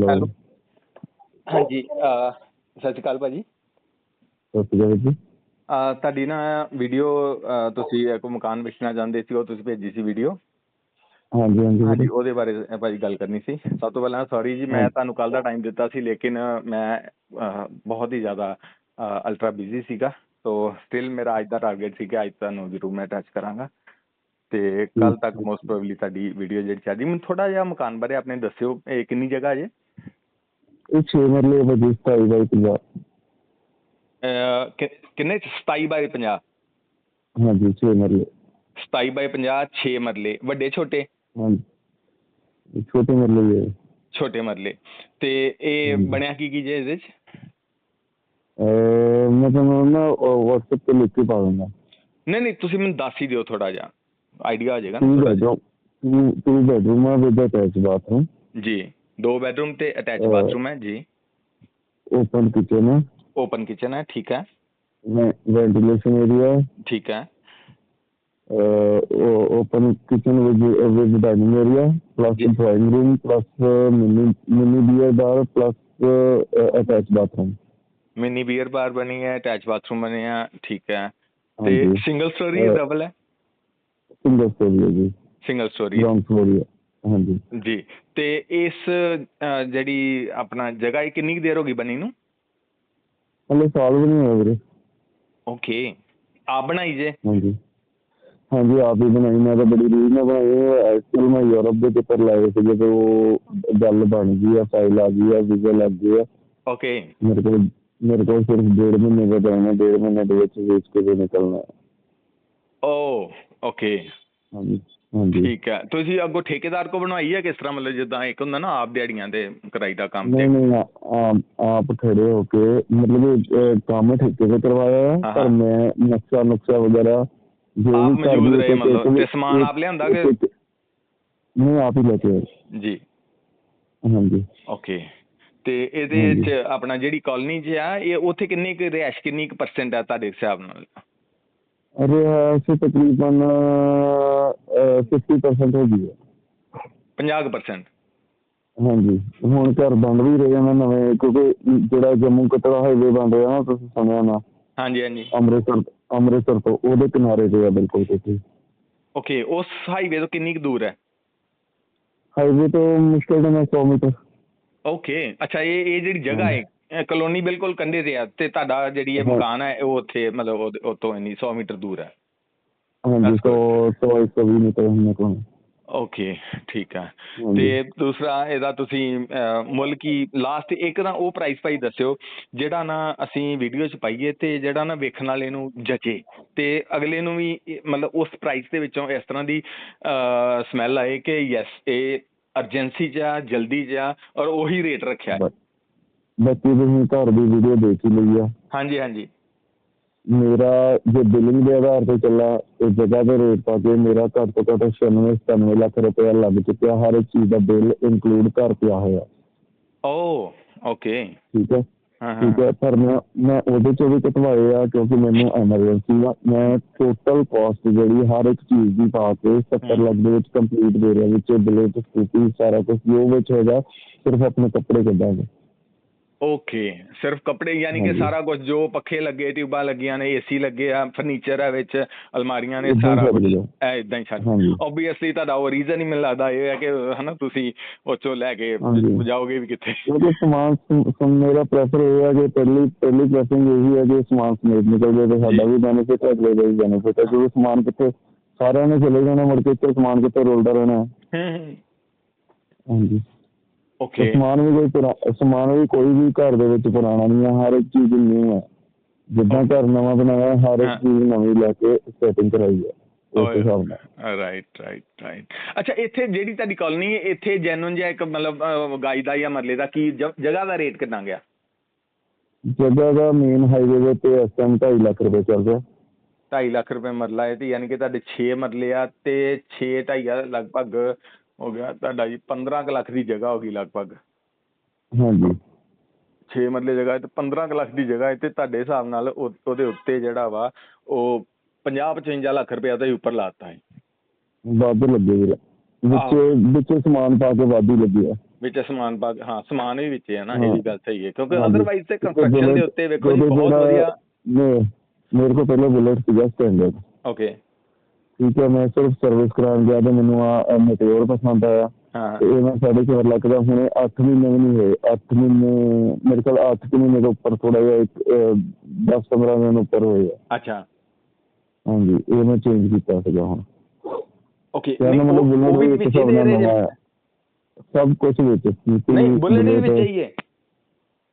Hello. ਹਾਂਜੀ ਸਤਿ ਸ਼੍ਰੀ ਅਕਾਲ ਭਾਜੀ। ਸਤਿ ਸ਼੍ਰੀ ਅਕਾਲ ਜੀ। ਅਹ, ਤੁਹਾਡੀ ਨਾ ਵੀਡੀਓ ਤੁਸੀਂ ਇੱਕ ਮਕਾਨ ਵੇਚਣਾ ਚਾਹੁੰਦੇ ਸੀ ਉਹ ਤੁਸੀਂ ਭੇਜੀ ਸੀ ਵੀਡੀਓ। ਹਾਂਜੀ ਹਾਂਜੀ ਹਾਂਜੀ ਵੀਰੇ ਉਹਦੇ ਬਾਰੇ ਅਹ, ਭਾਜੀ ਗੱਲ ਕਰਨੀ ਸੀ। ਸਭ ਤੋਂ ਪਹਿਲਾਂ ਸੌਰੀ ਜੀ ਮੈਂ। ਤੁਹਾਨੂੰ ਕੱਲ ਦਾ ਟਾਈਮ ਦਿੱਤਾ ਸੀ ਲੇਕਿਨ ਮੈਂ ਅਹ, ਬਹੁਤ ਹੀ ਜ਼ਿਆਦਾ ਅਲਟਰਾ ਬਿਜ਼ੀ ਸੀਗਾ। ਸੋ ਸਟਿਲ ਮੇਰਾ ਅੱਜ ਦਾ ਟਾਰਗੇਟ ਸੀ ਕਿ ਅੱਜ ਤੁਹਾਨੂੰ ਜ਼ਰੂਰ ਮੈਂ ਟੱਚ ਕਰਾਂਗਾ। ਤੇ ਕੱਲ ਤੱਕ। ਮੋਸਟ ਪ੍ਰੋਬਬਲੀ ਤੁਹਾਡੀ ਵੀਡੀਓ ਜਿਹੜੀ ਚਾਹੀਦੀ ਮੈਨੂੰ ਥੋੜਾ ਜਿਹਾ ਮਕਾਨ ਬਾਰੇ ਆਪਣੇ ਦੱਸਿਓ ਇਹ ਕਿੰਨੀ ਜਗ੍ਹਾ ਜੇ? ਇਹ 6 ਮਰਲੇ ਵਜੇ 27 ਬਾਈ 50 ਅਹ, ਕਿ- ਕਿੰਨੇ? 27 ਬਾਈ 50 ਹਾਂਜੀ 6 ਮਰਲੇ। 27 ਬਾਈ 50 6 ਮਰਲੇ। ਵੱਡੇ ਛੋਟੇ? ਹਾਂਜੀ। ਇਹ ਛੋਟੇ ਮਰਲੇ ਹੈ ਛੋਟੇ ਮਰਲੇ। ਤੇ ਇਹ। ਬਣਿਆ ਕੀ ਕੀ ਜੇ ਇਹਦੇ ਚ? ਅਹ ਮੈਂ ਤੁਹਾਨੂੰ ਨਾ WhatsApp ਤੇ ਲਿਖ ਕੇ ਪਾ ਦੂੰਗਾ ਨਹੀਂ ਨਹੀਂ ਤੁਸੀਂ ਮੈਨੂੰ ਦੱਸ ਹੀ ਦਿਓ ਥੋੜਾ ਜਿਹਾ। ਆਈਡੀਆ ਹੋ ਜਾਏਗਾ ਨਾ ਥੋੜ੍ਹਾ ਜਿਹਾ। ਬੈਡਰੂਮ ਟੂ ਟੂ ਬੈਡਰੂਮ ਆ ਵਿਦ ਅਟੈਚ ਬਾਥਰੂਮ। ਜੀ। ਦੋ ਬੈਡਰੂਮ ਤੇ ਅਟੈਚ ਅਹ, ਬਾਥਰੂਮ ਹੈ ਜੀ ਓਪਨ ਕਿਚਨ ਹੈ ਓਪਨ ਕਿਚਨ ਹੈ ਠੀਕ ਹੈ ਵੈਂਟੀਲੇਸ਼ਨ ਏਰੀਆ ਠੀਕ ਹੈ open kitchen with with dining area plus Yes. drawing room plus uh, mini mini beer bar plus uh, uh, attached bathroom mini beer bar ਬਣੀ ਹੈ ਅਟੈਚ ਬਾਥਰੂਮ ਬਣਿਆ ਠੀਕ ਹੈ ਤੇ ਹਾਂਜੀ ਸਿੰਗਲ ਸਟੋਰੀ ਅਹ, ਡਬਲ ਹੈ ਸਿੰਗਲ ਹੈ ਹੈ ਹਾਂਜੀ। ਜੀ। ਤੇ ਇਸ ਅਹ, ਜਿਹੜੀ ਆਪਣਾ ਜਗ੍ਹਾ ਇਹ ਕਿੰਨੀ ਕੁ ਦੇਰ ਹੋ ਗਈ ਬਣੀ ਨੂੰ? ਹਲੇ ਸਾਲ ਵੀ ਨਹੀਂ ਹੋਇਆ ਵੀਰੇ। ਓਕੇ। ਆਪ ਬਣਾਈ ਜੇ? ਹਾਂਜੀ। ਹਾਂਜੀ ਆਪ ਹੀ ਬਣਾਈ। ਮੈਂ ਤਾਂ ਬੜੀ ਰੀਝ ਨਾਲ ਬਣਾਈ। ਐਕਚੁਅਲ ਮੈਂ ਯੂਰਪ ਦੇ ਪੇਪਰ ਲਾਏ ਸੀਗੇ ਤੇ ਉਹ ਗੱਲ ਬਣ ਗਈ ਆ ਫਾਈਲ ਆ ਗਈ ਆ ਵੀਜ਼ਾ ਲੱਗ ਗਿਆ ਓਕੇ। ਮੇਰੇ ਕੋਲ ਮੇਰੇ ਕੋਲ ਸਿਰਫ ਡੇਢ ਮਹੀਨੇ ਦਾ ਟਾਈਮ ਹੈ ਡੇਢ ਮਹੀਨੇ ਦੇ ਵਿੱਚ ਵੇਚ ਕੇ ਨਿਕਲਣਾ। ਹੈ। Oh okay. ਹਾਂਜੀ। ਹਾਂਜੀ। ਠੀਕ ਹੈ। ਤੁਸੀਂ ਅੱਗੋਂ ਠੇਕੇਦਾਰ ਕੋ ਬਣਵਾਈ ਹੈ ਕਿਸ ਤਰ੍ਹਾਂ? ਮਤਲਬ ਜਿੱਦਾਂ ਇੱਕ ਹੁੰਦਾ ਨਾ ਆਪ ਦਿਹਾੜੀਆਂ ਦੇ ਕਰਾਈ ਦਾ ਕੰਮ ਤੇ। ਨਹੀਂ ਨਹੀਂ ਆਪ ਆਪ ਖੜੇ ਹੋ ਕੇ ਮਤਲਬ ਇਹ, ਕੰਮ ਠੇਕੇ ਤੇ ਕਰਵਾਇਆ ਹੈ। ਪਰ। ਮੈਂ ਨਕਸ਼ਾ ਨੁਕਸ਼ਾ ਵਗੈਰਾ ਜੋ ਆਪ ਵੀ ਘਰ ਮੌਜੂਦ ਰਹੇ ਮਤਲਬ, ਤੇ ਸਮਾਨ ਆਪ ਲਿਆਂਦਾ ਕਿ- ਨਹੀਂ ਆਪ ਹੀ ਲੈ ਕੇ ਆਏ। ਜੀ। ਹਾਂਜੀ। ਓਕੇ। ਤੇ ਇਹਦੇ। ਚ ਆਪਣਾ ਜਿਹੜੀ ਕਾਲਨੀ 'ਚ ਆ ਇਹ ਉੱਥੇ ਕਿੰਨੀ ਕੁ ਰਿਹਾਇਸ਼ ਕਿੰਨੀ ਕੁ ਪਰਸੈਂਟ ਆ ਤੁਹਾਡੇ ਹਿਸਾਬ ਨਾਲ? ਅਰੇ ਸੇ ਤਕਰੀਬਨ ਅਹ, 50% ਹੋ ਗਈ ਹੈ 50% ਹਾਂਜੀ ਹੁਣ ਘਰ ਬਣ ਵੀ ਰਹੇ ਨੇ ਨਵੇਂ ਕਿਉਂਕਿ ਜਿਹੜਾ ਜੰਮੂ ਕਤਰਾ ਹਾਈਵੇ ਬਣ ਰਿਹਾ ਨਾ ਤੁਸੀਂ ਸੁਣਿਆ ਨਾ ਹਾਂਜੀ ਹਾਂਜੀ ਅੰਮ੍ਰਿਤਸਰ ਅੰਮ੍ਰਿਤਸਰ ਤੋਂ ਉਹਦੇ ਕਿਨਾਰੇ ਤੇ ਆ ਬਿਲਕੁਲ ਤੁਸੀਂ ਓਕੇ ਉਸ ਹਾਈਵੇ ਤੋਂ ਕਿੰਨੀ ਕੁ ਦੂਰ ਹੈ ਹਾਈਵੇ ਤੋਂ ਮੁਸ਼ਕਿਲ ਨਾਲ 100 ਮੀਟਰ ਓਕੇ ਅੱਛਾ ਇਹ ਇਹ ਜਿਹੜੀ ਜਗ੍ਹਾ ਹੈ ਇਹ ਕਲੋਨੀ ਬਿਲਕੁਲ ਕੰਢੇ ਤੇ ਆ ਤੇ ਤੁਹਾਡਾ ਜਿਹੜੀ ਇਹ। ਮਕਾਨ ਹੈ ਉਹ ਉੱਥੇ ਮਤਲਬ ਉਹਦੇ- ਉੱਥੋਂ ਇੰਨੀ 100 ਮੀਟਰ ਦੂਰ ਹੈ। ਹਾਂਜੀ ਮੀਟਰ ਕੋਲ। ਓਕੇ ਠੀਕ ਹੈ ਹਾਂਜੀ। ਤੇ ਦੂਸਰਾ ਇਹਦਾ ਤੁਸੀਂ ਮੁੱਲ ਕੀ ਲਾਸਟ ਇੱਕ ਨਾ ਉਹ ਪ੍ਰਾਈਸ ਭਾਈ ਦੱਸਿਓ ਜਿਹੜਾ ਨਾ ਅਸੀਂ ਵੀਡੀਓ 'ਚ ਪਾਈਏ ਤੇ ਜਿਹੜਾ ਨਾ ਵੇਖਣ ਵਾਲੇ ਨੂੰ ਜਚੇ ਤੇ ਅਗਲੇ ਨੂੰ ਵੀ ਮਤਲਬ ਉਸ ਪ੍ਰਾਈਸ ਦੇ ਵਿੱਚੋਂ ਇਸ ਤਰ੍ਹਾਂ ਦੀ ਸਮੈਲ ਆਏ ਕਿ ਯੈਸ ਇਹ ਅਰਜੈਂਸੀ ਆ ਜਲਦੀ 'ਚ ਆ ਔਰ ਉਹੀ ਰੇਟ ਰੱਖਿਆ ਹੈ। ਬ- ਬਾਕੀ ਤੁਸੀਂ ਘਰ ਦੀ ਵੀਡੀਓ ਦੇਖ ਹੀ ਲਈ ਆ। ਹਾਂਜੀ ਹਾਂਜੀ। ਮੇਰਾ ਜੇ ਬਿਲਿੰਗ ਦੇ ਆਧਾਰ ਤੇ ਚੱਲਾ ਇਹ ਜਗ੍ਹਾ ਦੇ ਰੇਟ ਪਾ ਕੇ ਮੇਰਾ ਘੱਟ ਤੋਂ ਘੱਟ 96 97 ਲੱਖ ਰੁਪਇਆ ਲੱਗ ਚੁੱਕਿਆ। ਹਰ ਇੱਕ ਚੀਜ਼ ਦਾ ਬਿੱਲ ਇਨਕਲੂਡ ਘਰ ਪਿਆ ਹੋਇਆ। Oh okay. ਠੀਕ ਹੈ? ਠੀਕ ਹੈ ਪਰ ਮੈਂ ਮੈਂ ਉਹਦੇ ਚੋਂ ਵੀ ਕਟਵਾਏ ਆ ਕਿਉਂਕਿ ਮੈਨੂੰ ਐਮਰਜੈਂਸੀ ਆ। ਮੈਂ ਟੋਟਲ ਕਾਸਟ ਜਿਹੜੀ ਹਰ ਇੱਕ ਚੀਜ਼ ਦੀ ਪਾ ਕੇ 70 ਹਮ। ਲੱਖ ਦੇ ਵਿੱਚ ਕੰਪਲੀਟ ਦੇ ਰਿਹਾ ਵਿੱਚ ਬਲੇਟ ਸਕੂਟੀ ਸਾਰਾ ਕੁਝ ਜੋ ਵਿੱਚ ਹੈਗਾ ਸਿਰਫ ਆਪਣੇ ਕੱਪੜੇ ਕੱਢਾਂਗੇ। ਓਕੇ ਸਿਰਫ ਕੱਪੜੇ ਯਾਨੀ ਕਿ ਹਾਂਜੀ। ਸਾਰਾ ਕੁਝ ਜੋ ਪੱਖੇ ਲੱਗੇ ਟਿਊਬਾਂ ਲੱਗੀਆਂ ਨੇ ਏਸੀ ਲੱਗੇ ਆ ਫਰਨੀਚਰ ਹੈ ਵਿੱਚ ਅਲਮਾਰੀਆਂ ਨੇ ਏਦਾਂ ਸਾਰਾ ਛੱਡ ਕੁਝ ਦਿਓ। ਐ ਇਦਾਂ ਹੀ ਛੱਡ ਹਾਂਜੀ ਆਬਵੀਅਸਲੀ ਤੁਹਾਡਾ ਉਹ ਰੀਜ਼ਨ ਹੀ ਮੈਨੂੰ ਲੱਗਦਾ ਇਹ ਹੈ ਕਿ ਹਨਾ ਤੁਸੀਂ ਉਹ ਚੋਂ ਲੈ ਕੇ ਹਾਂਜੀ। ਜਾਓਗੇ ਵੀ ਕਿੱਥੇ ਕਿਉਂਕਿ ਸਮਾਨ ਸਮ- ਸਮ- ਮੇਰਾ ਪ੍ਰੈਫਰ ਇਹ ਹੈ ਕਿ ਪਹਿਲੀ ਪਹਿਲੀ ਪ੍ਰੈਫਰਿੰਗ ਇਹੀ ਹੈ ਕਿ ਸਮਾਨ ਸਮੇਤ ਨਿਕਲ ਜਾਏ ਤੇ ਸਾਡਾ ਵੀ ਬੈਨੀਫਿਟ ਹੈ ਅਗਲੇ ਦਾ ਵੀ ਬੈਨੀਫਿਟ ਹੈ ਕਿਉਂਕਿ ਸਮਾਨ ਕਿੱਥੇ ਸਾਰਿਆਂ ਨੇ ਚਲੇ ਜਾਣਾ ਮੁੜ ਕੇ ਇੱਥੇ ਸਮਾਨ ਕਿੱਥੇ ਰੋਲਦਾ ਰਹਿਣਾ ਹੈ। ਹੂੰ ਹਾਂਜੀ ਤੇ ਓਕੇ ਸਮਾਨ ਵੀ ਕੋਈ ਪੁਰਾ- ਸਮਾਨ ਵੀ ਕੋਈ ਵੀ ਘਰ ਦੇ ਵਿੱਚ ਪੁਰਾਣਾ ਨਹੀਂ ਹੈ ਹਰ ਇੱਕ ਚੀਜ਼ ਨਿਊ ਹੈ ਜਿੱਦਾਂ ਘਰ ਨਵਾਂ ਬਣਾਇਆ ਹਰ। ਇੱਕ ਚੀਜ਼ ਨਵੀਂ ਲੈ ਕੇ ਸੈਟਿੰਗ ਕਰਾਈ ਹੈ ਰਾਈਟ ਰਾਈਟ ਰਾਈਟ ਅੱਛਾ ਇੱਥੇ ਜਿਹੜੀ ਤੁਹਾਡੀ ਕਾਲਨੀ ਹੈ ਇੱਥੇ ਜੈਨੂਨ ਜਿਹਾ ਇੱਕ ਮਤਲਬ ਗਾਈ ਦਾ ਜਾਂ ਮਰਲੇ ਦਾ ਕੀ ਜਗ੍ਹਾ ਦਾ ਰੇਟ ਕਿੰਨਾ ਗਿਆ? ਜਗ੍ਹਾ ਦਾ ਮੇਨ ਹਾਈਵੇ ਦੇ ਉੱਤੇ ਇਸ ਟਾਈਮ 2.5 ਲੱਖ ਰੁਪਏ ਚੱਲ ਰਿਹਾ। 2.5 ਲੱਖ ਰੁਪਏ ਮਰਲਾ ਹੈ ਤੇ ਯਾਨੀ ਕਿ ਤੁਹਾਡੇ 6 ਮਰਲੇ ਆ ਤੇ 6 ਢਾਈ ਲਗਭਗ ਹੋ ਗਿਆ ਤੁਹਾਡਾ ਜੀ 15 ਕੁ ਲੱਖ ਦੀ ਜਗ੍ਹਾ ਹੋ ਗਈ ਲਗਭਗ। ਹਾਂਜੀ। 6 ਮਰਲੇ ਜਗ੍ਹਾ ਤੇ 15 ਕੁ ਲੱਖ ਦੀ ਜਗ੍ਹਾ ਹੈ ਤੇ ਤੁਹਾਡੇ ਹਿਸਾਬ ਨਾਲ ਉਹ- ਉਹਦੇ ਉੱਤੇ ਜਿਹੜਾ ਵਾ ਉਹ 50 55 ਲੱਖ ਰੁਪਏ ਦਾ ਹੀ ਉੱਪਰ ਲਾਤਾ ਹੈ ਵੱਧ ਲੱਗੇ ਵੀਰੇ। ਵਿੱਚ ਵਿੱਚ ਸਮਾਨ ਪਾ ਕੇ ਵੱਧ ਹੀ ਲੱਗਿਆ ਵਿੱਚ ਸਮਾਨ ਪਾ ਕੇ ਹਾਂ ਸਮਾਨ ਵੀ ਵਿੱਚ ਹੈ ਨਾ ਇਹ। ਵੀ ਗੱਲ ਸਹੀ ਹੈ ਕਿਉਂਕਿ ਹਾਂਜੀ। ਅਦਰਵਾਈਜ਼ ਤੇ ਕੰਸਟਰਕਸ਼ਨ ਦੇ ਉੱਤੇ ਵੇਖੋ ਜੀ ਬਹੁਤ ਜਿਹੜਾ ਵਧੀਆ। ਮੇ- ਮੇਰੇ ਕੋਲ ਪਹਿਲਾਂ ਬੁਲਟ ਸੀਗਾ ਸਟੈਂਡਰਡ ਓਕੇ ਠੀਕ ਹੈ ਮੈਂ ਸਿਰਫ ਸਰਵਿਸ ਕਰਾਉਣ ਗਿਆ ਤੇ ਮੈਨੂੰ ਆ ਮਟਿਓਰ ਪਸੰਦ ਆਇਆ। ਹਾਂ। ਇਹ ਮੈਂ ਸਾਢੇ ਚਾਰ ਲੱਖ ਦਾ ਹੁਣੇ 8 ਮਹੀਨੇ ਵੀ ਨਹੀਂ ਹੋਏ। 8 ਮਹੀਨੇ ਮੇਰੇ ਕੋਲ 8 ਮਹੀਨੇ ਤੋਂ ਉੱਪਰ ਥੋੜਾ ਜਿਹਾ ਇੱਕ 10 15 ਦਿਨ ਉੱਪਰ ਹੋਏ ਆ। ਅੱਛਾ। ਹਾਂਜੀ ਇਹ ਮੈਂ ਚੇਂਜ ਕੀਤਾ ਸੀਗਾ ਹੁਣ। ਓਕੇ ਨਹੀਂ ਮਤਲਬ ਬੁਲਟ ਵੀ ਵਿੱਚ ਦੇ ਰਹੇ ਨਵਾਂ ਸਭ ਕੁਝ ਵਿੱਚ ਨਹੀਂ ਬੁਲੇਟ ਵੀ ਵਿੱਚ ਹੀ ਹੈ।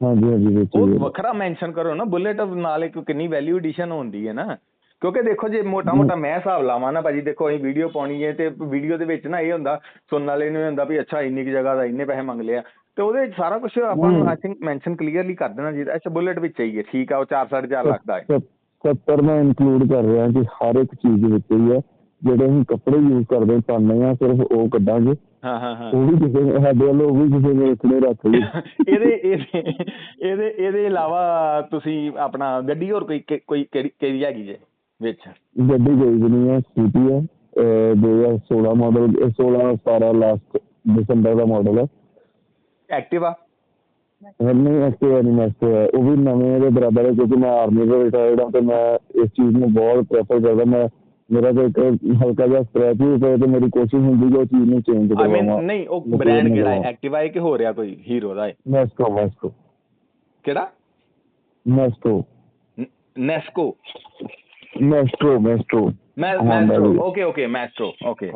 ਹਾਂਜੀ ਹਾਂਜੀ ਵਿੱਚ ਉਹ। ਵੱਖਰਾ ਮੈਂਸ਼ਨ ਕਰੋ ਨਾ ਬੁਲੇਟ ਨਾਲ ਇੱਕ ਕਿੰਨੀ ਵੈਲਿਊ ਐਡੀਸ਼ਨ ਹੁੰਦੀ ਹੈ ਨਾ। ਕਿਉਂਕਿ ਦੇਖੋ ਜੇ ਮੋਟਾ ਮੋਟਾ ਮੈਂ ਹਿਸਾਬ ਲਾਵਾਂ ਨਾ ਭਾਜੀ ਦੇਖੋ ਅਸੀਂ ਵੀਡੀਓ ਪਾਉਣੀ ਹੈ ਤੇ ਵੀਡੀਓ ਦੇ ਵਿੱਚ ਨਾ ਇਹ ਹੁੰਦਾ ਸੁਣਨ ਵਾਲੇ ਨੂੰ ਇਹ ਹੁੰਦਾ ਵੀ ਅੱਛਾ ਇੰਨੀ ਕੁ ਜਗ੍ਹਾ ਦਾ ਇੰਨੇ ਪੈਸੇ ਮੰਗ ਲਿਆ ਤੇ ਉਹਦੇ ਵਿੱਚ ਸਾਰਾ ਕੁਝ ਆਪਾਂ ਨੂੰ। ਆਈ ਥਿੰਕ ਮੈਂਸ਼ਨ ਕਲੀਅਰਲੀ ਕਰ ਦੇਣਾ ਚਾਹੀਦਾ। ਅੱਛਾ ਬੁਲੇਟ ਵਿੱਚ ਹੀ ਹੈ ਠੀਕ ਆ ਉਹ 4.5 ਲੱਖ ਦਾ ਹੈ। ਸੱਤ- ਸੱਤਰ ਮੈਂ ਇਨਕਲੂਡ ਕਰ ਰਿਹਾ ਕਿ ਹਰ ਇੱਕ ਚੀਜ਼ ਵਿੱਚ ਹੀ ਹੈ ਜਿਹੜੇ ਅਸੀਂ ਕੱਪੜੇ ਯੂਜ਼ ਕਰਦੇ ਪਾਉਂਦੇ ਆ ਸਿਰਫ ਉਹ ਕੱਢਾਂਗੇ। ਹਾਂ ਹਾਂ ਹਾਂ। ਉਹ ਵੀ ਕਿਸੇ ਸਾਡੇ ਵੱਲੋਂ ਉਹ ਵੀ ਕਿਸੇ ਨੇ ਰੱਖਣੇ ਰੱਖ ਲਈ ਇਹਦੇ ਇਹਦੇ ਇਹਦੇ ਇਹਦੇ ਇਲਾਵਾ ਤੁਸੀਂ ਆਪਣਾ ਗੱਡੀ ਹੋਰ ਕੋਈ ਕੋਈ ਕਿਹੜੀ ਹੈਗੀ ਜੇ? ਵਿੱਚ? ਗੱਡੀ ਕੋਈ ਵੀ ਨਹੀਂ ਹੈ ਸਕੂਟੀ ਹੈ ਅਹ 2016 ਮਾਡਲ 16 17 ਲਾਸਟ ਦਸੰਬਰ ਦਾ ਮਾਡਲ ਹੈ। ਐਕਟਿਵਾ ਹੈ ਨਹੀਂ ਐਕਟਿਵਾ ਨਹੀਂ ਮੈਸਟੋ ਹੈ। ਉਹ ਵੀ ਨਵੇਂ ਦੇ ਬਰਾਬਰ ਹੈ ਕਿਉਂਕਿ ਮੈਂ ਆਰਮੀ ਤੋਂ ਰਿਟਾਇਰਡ ਹਾਂ ਤੇ ਮੈਂ ਇਸ ਚੀਜ਼ ਨੂੰ ਬਹੁਤ ਪ੍ਰੈਫਰ ਕਰਦਾ। ਮੈਂ ਮੇਰਾ ਤਾਂ ਇੱਕ ਹਲਕਾ ਜਿਹਾ ਸਕ੍ਰੈਚ ਵੀ ਪਏ ਤੇ ਮੇਰੀ ਕੋਸ਼ਿਸ਼ ਹੁੰਦੀ ਕਿ ਉਹ ਚੀਜ਼ ਨੂੰ ਚੇਂਜ ਕਰਵਾਵਾਂ। ਨਹੀਂ ਉਹ ਬ੍ਰਾਂਡ ਕਿਹੜਾ ਹੈ। ਐਕਟਿਵਾ ਹੈ ਕਿ ਹੋ ਰਿਹਾ ਕੋਈ ਹੀਰੋ ਦਾ ਹੈ? ਮੈਸਟੋ ਮੈਸਟੋ ਕਿਹੜਾ? ਮੈਸਟੋ ਨੈਸਕੋ ਮੈਸਟੋ ਮੈਸਟੋ ਮੈਂ Honda ਮੈਸਟਰੋ ਦੀ। ਓਕੇ ਓਕੇ ਮੈਸਟਰੋ ਓਕੇ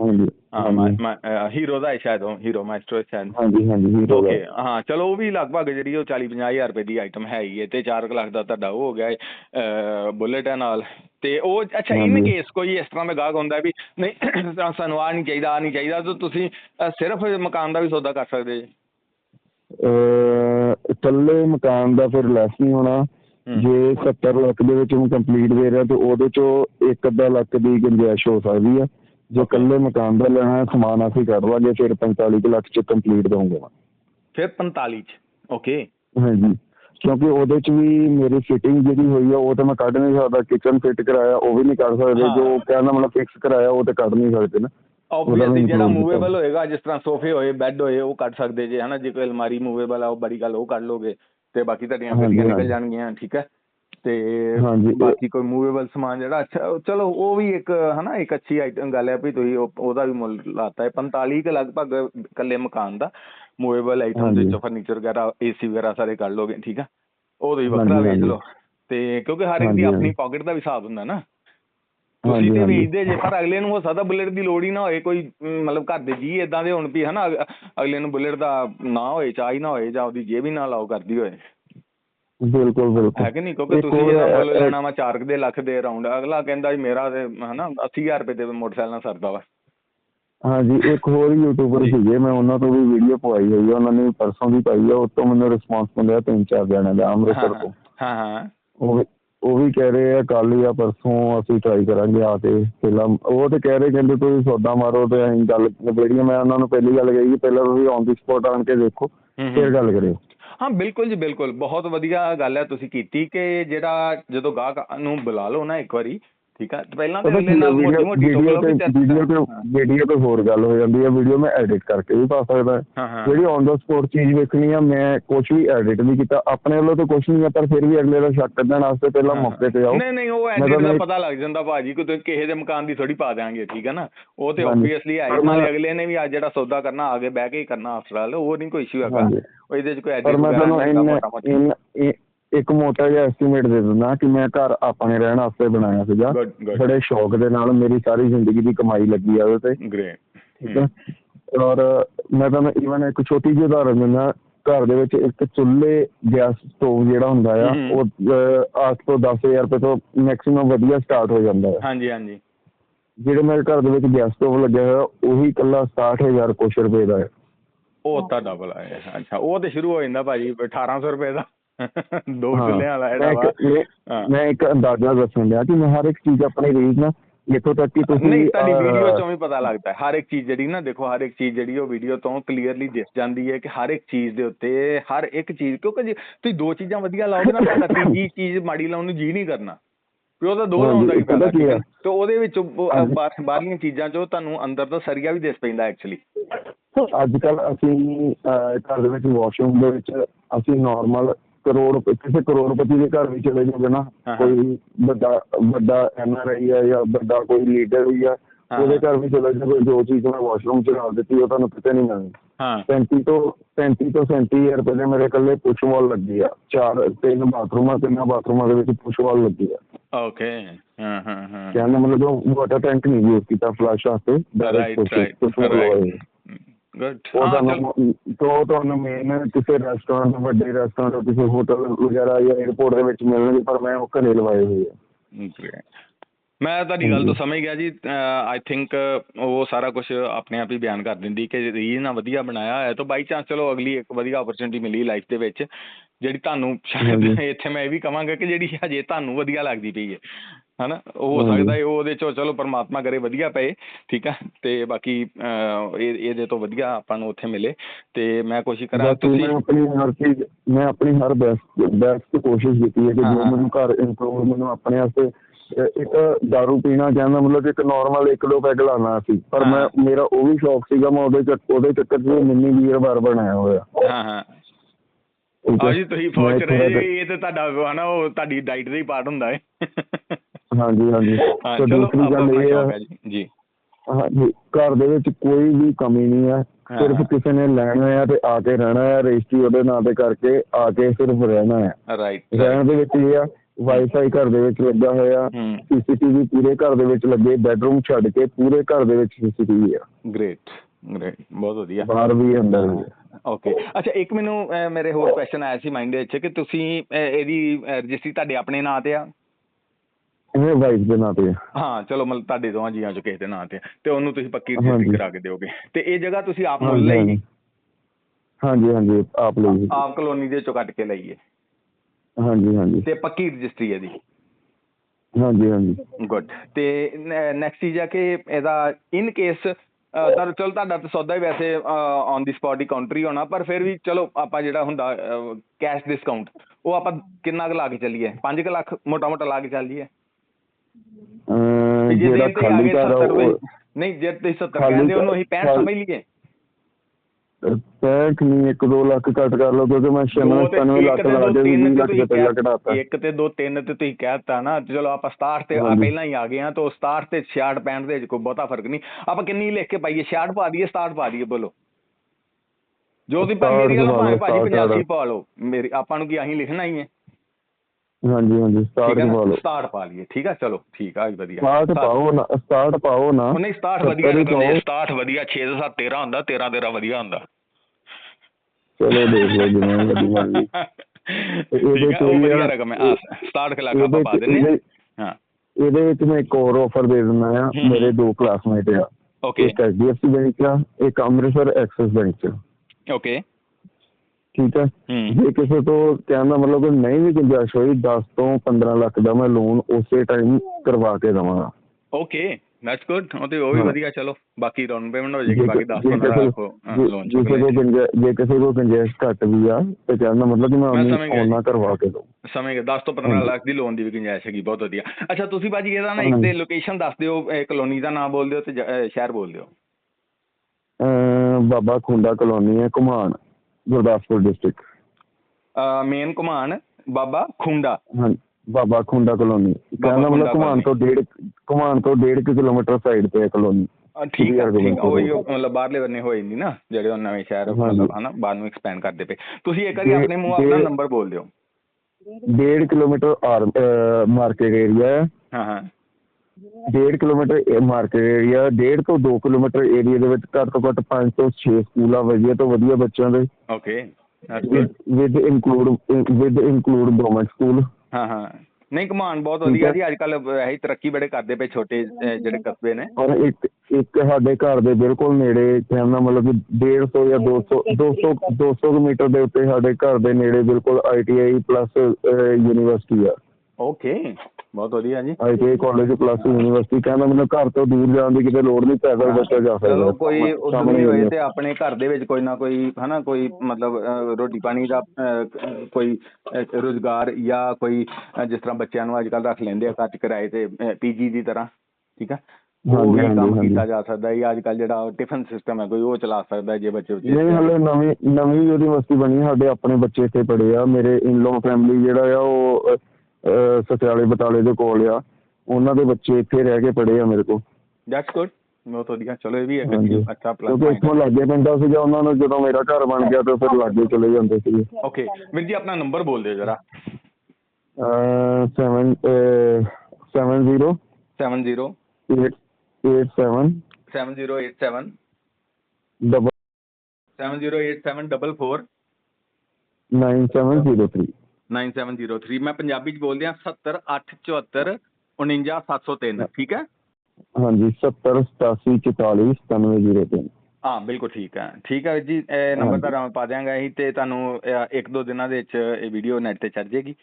ਹਾਂ ਹੀਰੋ ਦਾ ਸ਼ਾਇਦ ਉਹ ਹੀਰੋ ਮੈਸਟਰੋ ਸ਼ਾਇਦ ਹਾਂਜੀ ਹਾਂਜੀ ਹੀਰੋ ਓਕੇ ਹਾਂ ਚਲੋ ਉਹ ਵੀ ਲਗਭਗ ਜਿਹੜੀ ਉਹ 40 ਹਜ਼ਾਰ ਰੁਪਏ ਦੀ ਆਈਟਮ ਹੈ ਹੀ ਤੇ 4 ਲੱਖ ਦਾ ਤੁਹਾਡਾ ਉਹ ਹੋ ਗਿਆ ਹੈ ਬੁਲੇਟ ਨਾਲ ਤੇ ਉਹ ਅੱਛਾ ਇਨ। ਕੇਸ ਕੋਈ ਇਸ ਤਰ੍ਹਾਂ ਦਾ ਗਾਹਕ ਹੁੰਦਾ ਵੀ ਨਹੀਂ ਸਾਨੂੰ ਆ ਨਹੀਂ ਚਾਹੀਦਾ ਆ ਨਹੀਂ ਚਾਹੀਦਾ ਤਾਂ ਤੁਸੀਂ ਸਿਰਫ ਮਕਾਨ ਦਾ ਵੀ ਸੌਦਾ ਕਰ ਸਕਦੇ ਜੀ ਇਕੱਲੇ ਮਕਾਨ ਦਾ ਫਿਰ ਲੈਸ ਨਹੀਂ ਹੋਣਾ। ਜੇ 70 ਲੱਖ ਦੇ ਵਿੱਚ ਉਹਨੂੰ ਕੰਪਲੀਟ ਦੇ ਰਿਹਾ ਤੇ ਉਹਦੇ ਚੋਂ ਇੱਕ ਅੱਧਾ ਲੱਖ ਦੀ ਗੁੰਜਾਇਸ਼ ਹੋ ਸਕਦੀ ਹੈ ਜੇ ਇਕੱਲੇ ਮਕਾਨ ਦਾ ਲੈਣਾ ਹੈ ਸਮਾਨ ਅਸੀਂ ਕਰ ਲਾਂਗੇ ਫਿਰ 45 ਕੁ ਲੱਖ ਚ ਕੰਪਲੀਟ ਦਊਂਗੇ ਮੈਂ। ਫਿਰ 45 ਚ ਓਕੇ ਹਾਂਜੀ। ਕਿਉਂਕਿ ਉਹਦੇ ਚ ਵੀ ਮੇਰੀ ਫਿਟਿੰਗ ਜਿਹੜੀ ਹੋਈ ਆ ਉਹ ਤਾਂ ਮੈਂ ਕੱਢ ਨਹੀਂ ਸਕਦਾ। ਕਿਚਨ ਫਿੱਟ ਕਰਾਇਆ ਉਹ ਵੀ ਨਹੀਂ ਕਰ ਸਕਦੇ। ਜੋ ਕਹਿੰਦਾ ਮਤਲਬ ਫਿਕਸ ਕਰਾਇਆ ਉਹ ਤਾਂ ਕੱਢ ਨਹੀਂ ਸਕਦੇ ਨਾ। ਆਬਵੀਅਸਲੀ ਜਿਹੜਾ। ਮੂਵੇਬਲ ਹੋਏਗਾ ਜਿਸ ਤਰ੍ਹਾਂ ਸੋਫੇ ਹੋਏ ਬੈੱਡ ਹੋਏ ਉਹ ਕੱਢ ਸਕਦੇ ਜੇ ਹਨਾ। ਜੇ ਕੋਈ ਅਲਮਾਰੀ ਮੂਵੇਬਲ ਆ ਉਹ ਬੜੀ ਗੱਲ ਉਹ ਕੱਢ ਲੋਗੇ। ਤੇ ਬਾਕੀ ਤੁਹਾਡੀਆਂ ਗੱਡੀਆਂ ਨਿਕਲ। ਜਾਣਗੀਆਂ ਠੀਕ ਹੈ ਤੇ ਬਾਕੀ ਕੋਈ ਮੂਵੇਬਲ ਸਮਾਨ ਜਿਹੜਾ ਅੱਛਾ ਚਲੋ ਉਹ ਵੀ ਇੱਕ ਹਨਾ ਇੱਕ ਅੱਛੀ ਆਈਟਮ ਗੱਲ ਹੈ ਵੀ ਤੁਸੀਂ ਉਹ- ਉਹਦਾ ਵੀ ਮੁੱਲ ਲਾਤਾ ਹੈ 45 ਕੇ ਲਗਭਗ ਇਕੱਲੇ ਮਕਾਨ ਦਾ ਮੂਵੇਬਲ ਆਈਟਮ ਦੇ। ਵਿੱਚੋਂ ਫਰਨੀਚਰ ਵਗੈਰਾ ਏਸੀ ਵਗੈਰਾ ਸਾਰੇ ਕੱਢ ਲੋਗੇ ਠੀਕ ਹੈ ਉਹ ਤੁਸੀਂ ਵੱਖਰਾ ਵੇਚ। ਲਓ ਤੇ ਕਿਉਂਕਿ ਹਰ ਇੱਕ ਦੀ ਆਪਣੀ। ਪਾਕਟ ਦਾ ਵੀ ਹਿਸਾਬ ਹੁੰਦਾ ਨਾ ਤੁਸੀਂ ਤੇ। ਵੇਚਦੇ ਜੇ ਪਰ ਅਗਲੇ ਨੂੰ ਹੋ ਸਕਦਾ ਬੁਲੇਟ ਦੀ ਲੋੜ ਹੀ ਨਾ ਹੋਏ ਕੋਈ ਮਤਲਬ ਘਰ ਦੇ ਜੀ ਇਦਾਂ ਦੇ ਹੋਣ ਵੀ ਹਨਾ ਅਗ- ਅਗਲੇ ਨੂੰ ਬੁਲੇਟ ਦਾ ਨਾ ਹੋਏ ਚਾਹ ਹੀ ਨਾ ਹੋਏ ਜਾਂ ਉਹਦੀ ਜੇਬ ਹੀ ਨਾ ਲਾਓ ਕਰਦੀ ਹੋਏ। ਬਿਲਕੁਲ ਬਿਲਕੁਲ। ਹੈ ਕਿ ਨਹੀਂ? ਕਿਉਂਕਿ ਤੁਸੀਂ ਮੁੱਲ ਅ, ਲੈਣਾ ਵਾ 4 ਦੇ ਲੱਖ ਦੇ ਅਰਾਊਂਡ ਅਗਲਾ ਕਹਿੰਦਾ ਜੀ ਮੇਰਾ ਤੇ ਹਨਾ 80000 ਰੁਪਏ ਦੇ ਮੋਟਰਸਾਈਕਲ ਨਾਲ ਸਰਦਾ ਵਾ। ਹਾਂਜੀ ਇੱਕ ਹੋਰ ਯੂਟਿਊਬਰ। ਸੀਗੇ ਮੈਂ ਉਹਨਾਂ ਤੋਂ ਵੀ ਵੀਡੀਓ ਪਵਾਈ ਹੋਈ ਆ ਉਹਨਾਂ ਨੇ ਪਰਸੋਂ ਦੀ ਪਾਈ ਆ ਉਸ ਤੋਂ ਮੈਨੂੰ ਰਿਸਪਾਂਸ ਮਿਲਿਆ ਤਿੰਨ ਚਾਰ ਜਣਿਆਂ ਦਾ ਅੰਮ੍ਰਿਤਸਰ ਤੋਂ। ਹਾਂ ਹਾਂ। ਉਹ ਉਹ ਵੀ ਕਹਿ ਰਹੇ ਆ ਕੱਲ ਜਾਂ ਪਰਸੋਂ ਅਸੀਂ ਟਰਾਈ ਕਰਾਂਗੇ ਆ ਕੇ ਪਹਿਲਾਂ ਉਹ ਤੇ ਕਹਿ ਰਹੇ ਕਹਿੰਦੇ ਤੁਸੀਂ ਸੌਦਾ ਮਾਰੋ ਤੇ ਅਸੀਂ ਗੱਲ ਜਿਹੜੀ ਮੈਂ ਉਹਨਾਂ ਨੂੰ ਪਹਿਲੀ ਗੱਲ ਕਹੀ ਕਿ ਪਹਿਲਾਂ ਤੁਸੀਂ ਔਨ ਦੀ ਸਪੌਟ ਆਣ ਕੇ ਦੇਖੋ। ਫਿਰ ਗੱਲ ਕਰਿਓ। ਹਾਂ ਬਿਲਕੁਲ ਜੀ ਬਿਲਕੁਲ। ਬਹੁਤ ਵਧੀਆ ਗੱਲ ਹੈ ਤੁਸੀਂ ਕੀਤੀ ਕਿ ਜਿਹੜਾ ਜਦੋਂ ਗਾਹਕ ਨੂੰ ਬੁਲਾ ਲਓ ਨਾ ਇੱਕ ਵਾਰੀ ਠੀਕ ਆ? ਪਹਿਲਾਂ ਤਾਂ ਅਗਲੇ ਨਾਲ ਮੋਟੀ ਮੋਟੀ ਵੀਡੀਓ ਤੇ ਵੀਡੀਓ ਤੇ। ਵੀਡੀਓ ਤੇ ਹੋਰ ਗੱਲ ਹੋ ਜਾਂਦੀ ਹੈ ਵੀਡੀਓ ਮੈਂ ਐਡਿਟ ਕਰਕੇ ਵੀ ਪਾ ਸਕਦਾ। ਜਿਹੜੀ ਔਨ ਦਾ ਸਪੌਟ ਚੀਜ਼ ਵੇਖਣੀ ਆ ਮੈਂ ਕੁਝ ਵੀ ਐਡਿਟ ਨਹੀਂ ਕੀਤਾ। ਆਪਣੇ ਵੱਲੋਂ ਤਾਂ ਕੁਝ ਨਹੀਂ ਆ ਪਰ ਫਿਰ ਵੀ ਅਗਲੇ ਦਾ ਸ਼ੱਕ ਕੱਢਣ ਵਾਸਤੇ ਪਹਿਲਾਂ। ਮੌਕੇ ਤੇ ਆਓ। ਨਹੀਂ ਨਹੀਂ ਉਹ ਐਡਿਟ ਦਾ ਪਤਾ ਲੱਗ ਜਾਂਦਾ ਭਾਜੀ ਕਿ ਤੁਸੀਂ ਕਿਸੇ ਦੇ ਮਕਾਨ ਦੀ ਥੋੜੀ ਪਾ ਦਿਆਂਗੇ ਠੀਕ ਹੈ ਨਾ? ਉਹ ਤੇ। ਆਬਵੀਅਸਲੀ ਹੀ, ਨਾਲੇ ਅਗਲੇ ਨੇ ਵੀ ਅੱਜ ਜਿਹੜਾ ਸੌਦਾ ਕਰਨਾ ਆਗੇ ਬਹਿ ਕੇ ਹੀ ਕਰਨਾ ਆਫਟਰ ਆਲ ਉਹ ਨਹੀਂ ਕੋਈ ਇਸ਼ੂ ਹੈਗਾ। ਇਹਦੇ ਚ ਕੋਈ ਐਡਿਟ ਇੰਨ ਇਹ- ਇੱਕ ਮੋਟਾ ਜਿਹਾ ਐਸਟੀਮੇਟ ਦੇ ਦਿੰਦਾ ਕਿ ਮੈਂ ਘਰ ਆਪਣੇ ਰਹਿਣ ਵਾਸਤੇ ਬਣਾਇਆ ਸੀਗਾ। ਗੁੱਡ ਗੁੱਡ ਬੜੇ ਸ਼ੌਕ ਦੇ ਨਾਲ ਮੇਰੀ ਸਾਰੀ ਜ਼ਿੰਦਗੀ ਦੀ ਕਮਾਈ ਲੱਗੀ ਆ ਉਹਦੇ ਤੇ। ਗ੍ਰੇਟ ਠੀਕ ਹੈ ਔਰ ਮੈਂ ਤੁਹਾਨੂੰ ਈਵਨ ਇੱਕ ਛੋਟੀ ਜਿਹੀ ਉਦਾਹਰਨ ਦਿੰਦਾ ਘਰ ਦੇ ਵਿੱਚ ਇੱਕ ਚੁੱਲ੍ਹੇ ਗੈਸ ਸਟੋਵ ਜਿਹੜਾ ਹੁੰਦਾ ਆ ਹਮ। ਉਹ ਅਹ, ਅੱਠ ਤੋਂ 10000 ਰੁਪਏ ਤੋਂ ਮੈਕਸਿਮਮ ਵਧੀਆ ਸਟਾਰਟ ਹੋ ਜਾਂਦਾ ਹੈ ਹਾਂਜੀ ਹਾਂਜੀ। ਜਿਹੜੇ ਮੇਰੇ ਘਰ ਦੇ ਵਿੱਚ ਗੈਸ ਸਟੋਵ ਲੱਗਿਆ ਹੋਇਆ ਉਹੀ ਇਕੱਲਾ 60000 ਕੁਛ ਰੁਪਏ ਦਾ ਹੈ ਉਹ ਤਾਂ ਡਬਲ ਆਇਆ ਅੱਛਾ ਉਹ ਤੇ ਸ਼ੁਰੂ ਹੋ ਜਾਂਦਾ ਭਾਜੀ 1800 ਰੁਪਏ ਦਾ। ਦੋ। ਚੁੱਲ੍ਹਿਆਂ ਵਾਲਾ ਜਿਹੜਾ ਵਾ। ਮੈਂ- ਇੱਕ ਅੰਦਾਜ਼ਾ ਦੱਸਣ ਲਿਆ ਕਿ ਮੈਂ ਹਰ ਇੱਕ ਚੀਜ਼ ਆਪਣੀ ਰੀਝ ਨਾ ਇੱਥੋਂ ਤੱਕ ਕਿ ਤੁਸੀਂ ਨਹੀਂ ਤੁਹਾਡੀ ਵੀਡੀਓ ਚੋਂ ਵੀ ਪਤਾ ਲੱਗਦਾ ਹੈ। ਹਰ ਇੱਕ ਚੀਜ਼ ਜਿਹੜੀ ਨਾ ਦੇਖੋ ਹਰ ਇੱਕ ਚੀਜ਼ ਜਿਹੜੀ ਉਹ ਵੀਡੀਓ ਤੋਂ ਕਲੀਅਰਲੀ ਦਿਸ ਜਾਂਦੀ ਹੈ ਕਿ ਹਰ ਇੱਕ ਚੀਜ਼ ਦੇ ਉੱਤੇ ਹਰ ਇੱਕ ਚੀਜ਼ ਕਿਉਂਕਿ ਜੇ ਤੁਸੀਂ ਦੋ ਚੀਜ਼ਾਂ ਵਧੀਆ ਲਾਓਗੇ ਨਾ ਤੁਹਾਡਾ ਤੀਜੀ ਚੀਜ਼ ਮਾੜੀ ਲਾਉਣ ਨੂੰ ਜੀ ਨਹੀਂ ਕਰਨਾ। ਵੀ ਉਹਦਾ ਦੋ ਦਾ ਕੀ ਕੀ ਠੀਕ ਹੈ ਹੈ? ਤੇ ਉਹਦੇ ਵਿੱਚ ਬਾਹਰਲੀਆਂ ਚੀਜ਼ਾਂ ਚੋਂ ਤੁਹਾਨੂੰ ਅੰਦਰ ਤੋਂ ਸਰੀਆ ਵੀ ਦਿਸ ਪੈਂਦਾ ਐਕਚੁਅਲੀ ਅੱਜ ਕੱਲ ਅਸੀਂ ਘਰ ਦੇ ਵਿੱਚ ਵਾਸ਼ਰੂਮ ਦੇ ਵਿੱਚ ਅਸੀਂ ਨਾਰਮਲ ਕਰੋੜ ਕਿਸੇ ਕਰੋੜਪਤੀ ਦੇ ਘਰ ਵੀ ਚਲੇ ਜਾਓਗੇ ਨਾ। ਕੋਈ ਵੱਡਾ ਵੱਡਾ ਐਨ ਆਰ ਆਈ ਆ ਜਾਂ ਵੱਡਾ ਕੋਈ ਲੀਡਰ ਹੀ ਆ। ਉਹਦੇ ਘਰ ਵੀ ਚਲੇ ਜਾਓਗੇ ਜੋ ਚੀਜ਼ ਮੈਂ ਵਾਸ਼ਰੂਮ ਚ ਡਾਲ ਦਿੱਤੀ ਉਹ ਤੁਹਾਨੂੰ ਕਿਤੇ ਨਹੀਂ ਮਿਲਣੀ। ਹਾਂ। 35 ਤੋਂ 35 ਤੋਂ 37 ਹਜ਼ਾਰ ਰੁਪਏ ਦੇ ਮੇਰੇ ਇਕੱਲੇ ਪੁਸ਼ ਵਾਲ ਲੱਗੀ ਆ ਚਾਰ ਤਿੰਨ ਬਾਥਰੂਮਾਂ ਤਿੰਨਾਂ ਬਾਥਰੂਮਾਂ ਦੇ ਵਿੱਚ ਪੁਸ਼ ਵਾਲ ਲੱਗੀ ਆ। ਓਕੇ ਹਾਂ ਹਾਂ ਹਾਂ। ਕਹਿਣ ਦਾ ਮਤਲਬ ਉਹ ਵਾਟਰ ਟੈਂਕ ਨਹੀਂ ਯੂਜ਼ ਕੀਤਾ ਫਲਸ਼ ਵਾਸਤੇ ਰਾਈਟ ਰਾਈਟ ਉਹ ਤੁਹਾਨੂੰ ਤੋਂ ਤੁਹਾਨੂੰ ਮੇਨ ਕਿਸੇ ਰੈਸਟੋਰੈਂਟ ਵੱਡੇ ਰੈਸਟੋਰੈਂਟ ਕਿਸੇ ਹੋਟਲ ਵਗੈਰਾ ਜਾਂ 에어ਪੋਰਟ ਦੇ ਵਿੱਚ ਮਿਲਣਗੇ ਪਰ ਮੈਂ ਉਹ ਘਰੇ ਲਵਾਏ ਹੋਏ ਆ. ਮੈਂ ਤੁਹਾਡੀ ਗੱਲ ਤੋਂ ਸਮਝ ਗਿਆ ਜੀ। ਆਈ ਥਿੰਕ ਉਹ ਸਾਰਾ ਕੁਝ ਆਪਣੇ ਆਪ ਹੀ ਬਿਆਨ ਕਰ ਦਿੰਦੀ ਕਿ ਰੀਜ ਨਾ ਵਧੀਆ ਬਣਾਇਆ ਹੈ ਤਾਂ ਬਾਈ ਚਾਂਸ ਚਲੋ ਅਗਲੀ ਇੱਕ ਵਧੀਆ ਓਪਰਚੁਨਿਟੀ ਮਿਲੀ ਲਾਈਫ ਦੇ ਵਿੱਚ ਜਿਹੜੀ ਤੁਹਾਨੂੰ ਸ਼ਾਇਦ। ਇੱਥੇ ਮੈਂ ਇਹ ਵੀ ਕਹਾਂਗਾ ਕਿ ਜਿਹੜੀ ਹਜੇ ਤੁਹਾਨੂੰ ਵਧੀਆ ਲੱਗਦੀ ਪਈ ਹੈ। ਹਨਾ? ਉਹ ਹੋ। ਸਕਦਾ ਹੈ ਉਹ ਉਹਦੇ ਚੋਂ ਚਲੋ ਪਰਮਾਤਮਾ ਕਰੇ ਵਧੀਆ ਪਏ ਠੀਕ ਆ ਤੇ ਬਾਕੀ ਇਹ ਇਹਦੇ ਤੋਂ ਵਧੀਆ ਆਪਾਂ ਨੂੰ ਉੱਥੇ ਮਿਲੇ। ਤੇ ਮੈਂ ਕੋਸ਼ਿਸ਼ ਕਰਾਂ ਤੁਸੀਂ ਮੈਂ ਆਪਣੀ ਹਰ ਚੀਜ਼ ਮੈਂ ਆਪਣੀ ਹਰ ਬੈਸਟ ਬੈਸਟ ਕੋਸ਼ਿਸ਼ ਕੀਤੀ ਹੈ ਕਿ ਜੋ। ਮੈਨੂੰ ਘਰ ਇੰਪਰੂਵ ਮੈਨੂੰ ਆਪਣੇ ਵਾਸਤੇ ਇੱਕ दारू ਪੀਣਾ ਕਹਿੰਦਾ ਮਤਲਬ ਕਿ ਇੱਕ ਨਾਰਮਲ ਇੱਕ ਦੋ ਪੈਗ ਲਾਣਾ ਸੀ। ਪਰ। ਮੈਂ ਮੇਰਾ ਉਹ ਵੀ ਸ਼ੌਕ ਸੀਗਾ ਮੈਂ ਉਹਦੇ ਚੱਕ ਉਹਦੇ ਚੱਕਰ 'ਚ ਮਿੰਨੀ ਵੀਰ ਬਾਰ ਬਣਾਇਆ ਹੋਇਆ। ਹਾਂ ਹਾਂ। ਠੀਕ ਹੈ? ਆ ਜੀ ਤੁਸੀਂ ਥੋੜ੍ਹਾ ਰਹੇ ਇਹ ਤੇ ਤੁਹਾਡਾ ਹਨਾ ਉਹ ਤੁਹਾਡੀ ਡਾਈਟ ਦਾ ਹੀ ਪਾਰਟ ਹੁੰਦਾ ਹੈ। ਹਾਂਜੀ ਹਾਂਜੀ। ਤੇ ਦੂਸਰੀ ਗੱਲ ਇਹ ਹੈ ਜੀ। ਹਾਂਜੀ ਘਰ ਦੇ ਵਿੱਚ ਕੋਈ ਵੀ ਕਮੀ ਨਹੀਂ ਹਾਂ। ਸਿਰਫ ਕਿਸੇ ਨੇ ਲੈਣਾ ਹੈ ਤੇ ਆ ਕੇ ਰਹਿਣਾ ਹੈ ਰਜਿਸਟਰੀ ਉਹਦੇ ਨਾਂ ਤੇ ਕਰਕੇ ਆ ਕੇ ਸਿਰਫ ਰਹਿਣਾ ਹੈ। ਰਾਈਟ ਰਹਿਣ ਦੇ ਵਿੱਚ ਇਹ ਆ ਵਾਈਫਾਈ ਘਰ ਦੇ ਵਿੱਚ ਲੱਗਾ ਹੋਇਆ। ਸੀਸੀਟੀਵੀ ਪੂਰੇ ਘਰ ਦੇ ਵਿੱਚ ਲੱਗੇ ਬੈਡਰੂਮ ਛੱਡ ਕੇ ਪੂਰੇ ਘਰ ਦੇ ਵਿੱਚ ਸੀਸੀਟੀਵੀ ਆ। ਗ੍ਰੇਟ ਗ੍ਰੇਟ ਬਹੁਤ ਵਧੀਆ। ਬਾਹਰ ਵੀ ਅੰਦਰ ਵੀ ਓਕੇ ਅੱਛਾ ਇੱਕ ਮੈਨੂੰ ਮੇਰੇ ਹੋਰ ਕੁਐਸਚਨ ਆਇਆ ਸੀ ਮਾਈਂਡ ਵਿੱਚ ਕਿ ਤੁਸੀਂ ਇਹਦੀ ਰਜਿਸਟਰੀ ਤੁਹਾਡੇ ਆਪਣੇ ਨਾਂ ਤੇ ਆ? ਇਹ ਵਾਈਫ ਦੇ ਨਾਂ ਤੇ। ਹਾਂ ਚਲੋ ਮਤਲਬ ਤੁਹਾਡੇ ਦੋਵਾਂ ਜੀਆਂ ਚੋਂ ਕਿਸੇ ਦੇ ਨਾਂ ਤੇ ਤੇ ਉਹਨੂੰ ਤੁਸੀਂ ਪੱਕੀ ਰਜਿਸਟਰੀ। ਕਰਾ ਕੇ ਦਿਓਗੇ। ਤੇ ਇਹ ਜਗ੍ਹਾ ਤੁਸੀਂ ਆਪ ਮੁੱਲ ਲਈ? ਹਾਂਜੀ ਹਾਂਜੀ ਆਪ ਲਈ। ਆਪ ਕਲੋਨੀ ਦੇ ਚੋਂ ਕੱਟ ਕੇ ਲਈਏ। ਹਾਂਜੀ ਹਾਂਜੀ। ਤੇ ਪੱਕੀ ਰਜਿਸਟਰੀ ਇਹਦੀ। ਹਾਂਜੀ ਹਾਂਜੀ। ਗੁੱਡ ਤੇ ਨੈਕਸਟ ਚੀਜ਼ ਆ ਕਿ ਇਹਦਾ ਇਨ ਕੇਸ ਤਾਂ ਚਲ ਤੁਹਾਡਾ ਤਾਂ ਸੌਦਾ ਹੀ ਵੈਸੇ ਔਨ ਦੀ ਸਪੌਟ ਹੀ ਕਾਊਂਟਰ ਹੀ ਹੋਣਾ ਪਰ ਫਿਰ ਵੀ ਚਲੋ ਆਪਾਂ ਜਿਹੜਾ ਹੁੰਦਾ ਕੈਸ਼ ਡਿਸਕਾਊਂਟ ਉਹ ਆਪਾਂ ਕਿੰਨਾ ਕੁ ਲਾ ਕੇ ਚੱਲੀਏ? 5 ਲੱਖ ਮੋਟਾ ਮੋਟਾ ਲਾ ਕੇ ਚੱਲੀਏ? ਤੇ ਜਿਹੜਾ ਤੇ ਖਾਲੀ ਗਏ ਘਰ ਆ 70 ਉਹ ਨਹੀਂ ਜੇ ਤੁਸੀਂ 70 ਖਾਲੀ ਕਹਿੰਦੇ ਉਹਨੂੰ ਅਸੀਂ 65 ਖਾਲੀ- ਸਮਝ ਲਈਏ। ਪੈਂਹਠ ਨਹੀਂ ਇੱਕ ਦੋ ਲੱਖ ਘੱਟ ਕਰ ਲਓ ਕਿਉਂਕਿ ਮੈਂ ਦੋ ਛਿਆਨਵੇਂ ਤੇ ਸਤਾਨਵੇਂ ਇੱਕ ਲੱਖ ਤੇ ਲਾ ਦੋ ਕੇ ਤਿੰਨ ਵੀਹ ਤੇ ਲੱਖ ਤੁਸੀਂ ਰੁਪਇਆ ਘਟਾਤਾ। ਇੱਕ ਤੇ ਦੋ ਤਿੰਨ ਤੇ ਤੁਸੀਂ ਕਹਿਤਾ ਨਾ ਚਲੋ ਆਪਾਂ 67 ਤੇ। ਪਹਿਲਾਂ ਹੀ ਆ ਗਏ ਆ ਤਾਂ 67 ਤੇ 66 65 ਦੇ ਵਿੱਚ ਕੋਈ ਬਹੁਤਾ ਫ਼ਰਕ ਨਹੀਂ। ਆਪਾਂ ਕਿੰਨੀ ਲਿਖ ਕੇ ਪਾਈਏ? 66 ਪਾ ਦਈਏ 67 ਪਾ ਦਈਏ ਬੋਲੋ। ਜੋ ਦੀ ਭਾਈ ਮੇਰੀ ਗੱਲ 67 ਭਾਵੇਂ ਭਾਜੀ ਪਾ ਲਓ, 85 ਪਾ ਲਓ ਮੇਰੀ ਆਪਾਂ ਨੂੰ ਕੀ ਅਸੀਂ ਲਿਖਣਾ ਹੀ ਹੈ? ਹਾਂਜੀ ਹਾਂਜੀ ਠੀਕ ਸਟਾਰਟ ਹੈ ਪਾ ਨਾ ਲਓ। 67 ਪਾ ਲਈਏ। ਠੀਕ ਆ? ਚਲੋ ਠੀਕ ਆ ਵਧੀਆ। ਸਟਾਰਟ ਪਾਓ ਨਾ ਸਟਾਰਟ ਪਾਓ ਨਾ। ਉਹ ਨਹੀਂ 67 ਵਧੀਆ 70 ਨਿਕਲਦੇ ਪਾਓ। 67 ਵਧੀਆ 6 ਤੋਂ 7 13 ਹੁੰਦਾ 13 13 ਵਧੀਆ ਹੁੰਦਾ। ਚਲੋ ਦੇਖ ਲਓ ਜਿਵੇਂ ਵਧੀਆ ਮਰਜ਼ੀ। ਠੀਕ ਹੈ ਉਹ ਵਧੀਆ ਰਕਮ ਹੈ। ਆ 67 ਲੱਖ ਆਪਾਂ ਪਾ ਦਿੰਨੇ ਹਾਂ। ਹਾਂ। ਇਹਦੇ ਵਿੱਚ ਮੈਂ ਇੱਕ ਹੋਰ ਆਫਰ ਦੇ ਦਿੰਦਾ ਆ ਹੂੰ। ਮੇਰੇ ਦੋ ਕਲਾਸਮੇਟ ਆ। ਓਕੇ ਇੱਕ ਐਚਡੀਐਫਸੀ ਬੈਂਕ ਆ ਇੱਕ ਅੰਮ੍ਰਿਤਸਰ ਐਕਸਿਸ ਬੈਂਕ ਚ ਓਕੇ ਠੀਕ ਹੈ? ਜੇ ਕਿਸੇ ਤੋਂ ਕਹਿਣ ਦਾ ਮਤਲਬ ਕਿ ਨਹੀਂ ਵੀ ਗੁੰਜਾਇਸ਼ ਹੋਈ 10 ਤੋਂ 15 ਲੱਖ ਦਾ ਮੈਂ ਲੋਨ ਉਸੇ ਟਾਈਮ ਕਰਵਾ ਕੇ ਦਵਾਂਗਾ। ਓਕੇ ਦੈਟਸ ਗੁੱਡ ਉਹ ਤੇ ਉਹ ਵੀ। ਵਧੀਆ ਚਲੋ। ਬਾਕੀ ਡਾਊਨ ਪੇਮੈਂਟ ਹੋ ਜਾਏਗੀ ਬਾਕੀ 10 ਜੇ 15 ਕਿਸੇ- ਲੱਖ ਲੋਨ ਜੇ ਕਿਸੇ ਜੇ ਕਿਸੇ ਕੋਲ ਗੁੰਜਾਇਸ਼ ਘੱਟ ਵੀ ਆ ਤੇ ਕਹਿਣ ਦਾ ਮਤਲਬ ਕਿ ਮੈਂ ਉਹਨੂੰ। ਉਹਨਾਂ ਕਰਵਾ ਕੇ ਦਊਂ। ਸਮਝ ਗਿਆ 10 ਤੋਂ 15 ਹਾਂਜੀ। ਲੱਖ ਦੀ ਲੋਨ ਦੀ ਵੀ ਗੁੰਜਾਇਸ਼ ਹੈਗੀ ਬਹੁਤ ਵਧੀਆ। ਅੱਛਾ ਤੁਸੀਂ ਬਾਜੀ ਇਹਦਾ ਨਾ ਇੱਕ। ਤੇ ਲੋਕੇਸ਼ਨ ਦੱਸ ਦਿਓ ਕਲੋਨੀ ਦਾ ਨਾਮ ਬੋਲ ਦਿਓ ਤੇ ਸ਼ਹਿਰ ਬੋਲ ਦਿਓ। ਬਾਬਾ ਖੁੰਡਾ ਕਲੋਨੀ ਹੈ ਘੁਮਾਣ। Gurdaspur district main Ghuman Baba Khunda. ਹਾਂ ਬਾਬਾ ਖੁੰਡਾ ਕਲੋਨੀ ਕਹਿੰਦਾ ਮਤਲਬ ਘੁਮਾਣ ਤੋਂ ਡੇਢ ਘੁਮਾਣ ਤੋਂ ਡੇਢ ਕਿਲੋਮੀਟਰ ਸਾਈਡ ਤੇ ਹੈ ਕਲੋਨੀ ਠੀਕ Clear ਠੀਕ। ਉਹੀ ਮਤਲਬ ਬਾਹਰਲੇ ਬੰਨੇ ਹੋਏ ਨਹੀਂ ਨਾ ਜਿਹੜੇ ਉਹ ਨਵੇਂ ਸ਼ਹਿਰ। ਮਤਲਬ ਹਨਾ ਬਾਅਦ ਨੂੰ ਐਕਸਪੈਂਡ ਕਰਦੇ ਪਏ। ਤੁਸੀਂ ਇੱਕ ਵਾਰੀ ਆਪਣੇ ਮੂੰਹ ਆਪਣਾ ਨੰਬਰ ਬੋਲ ਦਿਓ। ਡੇਢ ਕਿਲੋਮੀਟਰ ਆਰ ਮਾਰਕੀਟ ਏਰੀਆ ਹੈ। ਹਾਂ ਹਾਂ। ਡੇਢ ਕਿਲੋਮੀਟਰ ਮਾਰਕੀਟ ਏਰੀਆ ਡੇਢ ਤੋਂ 2 ਕਿਲੋਮੀਟਰ ਏਰੀਆ ਦੇ ਵਿੱਚ ਘੱਟ ਤੋਂ ਘੱਟ 5 ਤੋਂ 6 ਸਕੂਲ ਆ ਵਧੀਆ ਤੋਂ ਵਧੀਆ ਬੱਚਿਆਂ ਦੇ। Okay with include with include government school ਹਾਂ ਹਾਂ। ਨਹੀਂ ਕਮਾਨ ਬਹੁਤ ਵਧੀਆ। ਜੀ ਅੱਜ ਕੱਲ ਇਹੀ ਤਰੱਕੀ ਬੜੇ ਕਰਦੇ ਪਏ ਛੋਟੇ ਜਿਹੜੇ ਕਸਬੇ ਨੇ। ਔਰ ਇੱਕ ਇੱਕ ਸਾਡੇ ਘਰ ਦੇ ਬਿਲਕੁਲ ਨੇੜੇ ਕਹਿੰਦਾ ਮਤਲਬ ਕਿ 150 ਜਾਂ 200 200 200 ਕੁ ਮੀਟਰ ਦੇ ਉੱਤੇ ਸਾਡੇ ਘਰ ਦੇ ਨੇੜੇ ਬਿਲਕੁਲ ਆਈਟੀਆਈ ਪਲੱਸ ਯੂਨੀਵਰਸਿਟੀ ਆ। ਓਕੇ ਬਹੁਤ ਵਧੀਆ ਜੀ। ਆਈਟੀਆਈ ਕਾਲਜ ਪਲੱਸ ਯੂਨੀਵਰਸਿਟੀ ਕਹਿੰਦਾ ਮੈਨੂੰ ਘਰ ਤੋਂ ਦੂਰ ਜਾਣ ਦੀ ਕਿਤੇ ਲੋੜ ਨਹੀਂ ਪੈਦਲ ਬੱਚਾ ਜਾ ਸਕਦਾ। ਚਲੋ ਕੋਈ ਉਦਮੀ ਹੀ ਹੋਏ। ਤੇ ਆਪਣੇ ਘਰ ਦੇ ਵਿੱਚ ਕੋਈ ਨਾ ਕੋਈ ਹਨਾ ਕੋਈ ਮਤਲਬ ਰੋਟੀ ਪਾਣੀ ਦਾ ਕੋਈ ਰੁਜ਼ਗਾਰ ਜਾਂ ਕੋਈ ਜਿਸ ਤਰ੍ਹਾਂ ਬੱਚਿਆਂ ਨੂੰ ਅੱਜ ਕੱਲ ਰੱਖ ਲੈਂਦੇ ਆ ਘੱਟ ਕਿਰਾਏ ਤੇ ਪੀਜੀ ਦੀ ਤਰ੍ਹਾਂ ਠੀਕ ਆ? ਉਹ ਵੀ ਕੰਮ। ਕੀਤਾ ਜਾ ਸਕਦਾ ਹੈ ਅੱਜ ਕੱਲ ਜਿਹੜਾ ਟਿਫਨ ਸਿਸਟਮ ਹੈ ਕੋਈ ਉਹ ਚਲਾ ਸਕਦਾ ਹੈ ਜੇ ਬੱਚੇ ਬੱਚੇ ਨਹੀਂ ਹਲੇ ਨਵੀਂ ਨਵੀਂ ਯੂਨੀਵਰਸਿਟੀ ਬਣੀ ਸਾਡੇ ਆਪਣੇ ਬੱਚੇ ਇੱਥੇ ਪੜ੍ਹੇ ਆ। ਮੇਰੇ ਇਨ-ਲੋ ਫੈਮਿਲੀ ਜਿਹੜਾ ਆ ਉਹ ਸਤਿਆਲੇ ਬਟਾਲੇ ਦੇ ਕੋਲ ਆ। ਉਹਨਾਂ ਦੇ ਬੱਚੇ ਇੱਥੇ ਰਹਿ ਕੇ ਪੜ੍ਹੇ ਆ ਮੇਰੇ ਕੋਲ। ਦੈਟਸ ਗੁੱਡ ਬਹੁਤ ਵਧੀਆ। ਚਲੋ ਇਹ ਵੀ ਇੱਕ। ਅੱਛਾ ਪਲੱਸ ਕਿਉਂਕਿ ਇੱਥੋਂ ਲਾਗੇ ਪੈਂਦਾ ਸੀਗਾ ਉਹਨਾਂ ਨੂੰ ਜਦੋਂ ਮੇਰਾ ਘਰ ਬਣ ਗਿਆ ਤਾਂ ਫਿਰ ਲਾਗੇ ਚਲੇ ਜਾਂਦੇ ਸੀਗੇ। ਓਕੇ ਵੀਰ ਜੀ ਆਪਣਾ ਨੰਬਰ ਬੋਲ ਦਿਓ ਜਰਾ। Seven seven zero 70 eight eight seven 7087 double 708744 nine seven zero three 9703 ਮੈਂ ਪੰਜਾਬੀ ਚ ਬੋਲਦੇ ਆ 70874 49703 ਠੀਕ ਹੈ ਹਾਂਜੀ ਸੱਤਰ ਸਤਾਸੀ ਚੁਤਾਲੀ ਸਤਾਨਵੇਂ ਜ਼ੀਰੋ ਤਿੰਨ ਹਾਂ ਬਿਲਕੁਲ ਠੀਕ ਹੈ ਠੀਕ ਹੈ ਵੀਰ ਜੀ ਇਹ ਨੰਬਰ ਹਾਂਜੀ। ਮੈਂ ਪਾ ਦਿਆਂਗਾ ਅਸੀਂ ਤੇ ਤੁਹਾਨੂੰ ਅਹ, ਇੱਕ ਦੋ ਦਿਨਾਂ ਦੇ ਵਿੱਚ ਇਹ ਵੀਡੀਓ ਨੈਟ ਤੇ ਚੜ ਜਾਏਗੀ